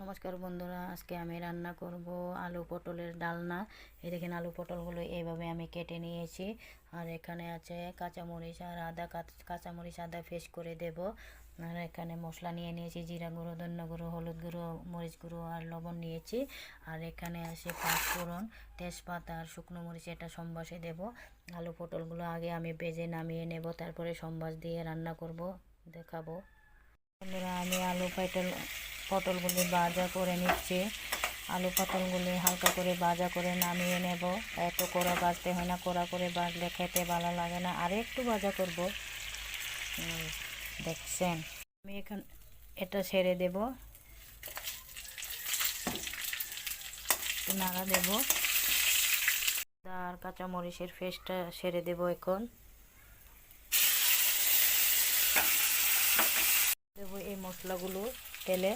নমস্কার বন্ধুরা, আজকে আমি রান্না করব আলু পটলের ডালনা। এই দেখেন আলু পটলগুলো এইভাবে আমি কেটে নিয়েছি। আর এখানে আছে কাঁচামরিচ আর আদা কাঁচামরিচ আদা পেস্ট করে দেব। আর এখানে মশলা নিয়ে নিয়েছি, জিরা গুঁড়ো, ধন্য গুঁড়ো, হলুদ গুঁড়ো, মরিচ গুঁড়ো আর লবণ নিয়েছি। আর এখানে আছে পাঁচফোড়ন, তেজপাতা আর শুকনো মরিচ, এটা সম্বাসে দেব। আলু পটলগুলো আগে আমি ভেজে নামিয়ে নেব, তারপরে সম্বাস দিয়ে রান্না করব, দেখাবো। বন্ধুরা, আমি আলু পটল পটলগুলি ভাজা করে নিচ্ছি। আলু পটলগুলি হালকা করে ভাজা করে নামিয়ে নেব। এত কড়া ভাজতে হয় না, কড়া করে ভাজলে খেতে ভালো লাগে না। আর একটু ভাজা করব। দেখছেন? আমি এখন এটা ছেড়ে দেব। নাড়া দেব। আর কাঁচামরিচের ফেসটা সেরে দেব এখন। দেবো এই মশলাগুলো তেলে।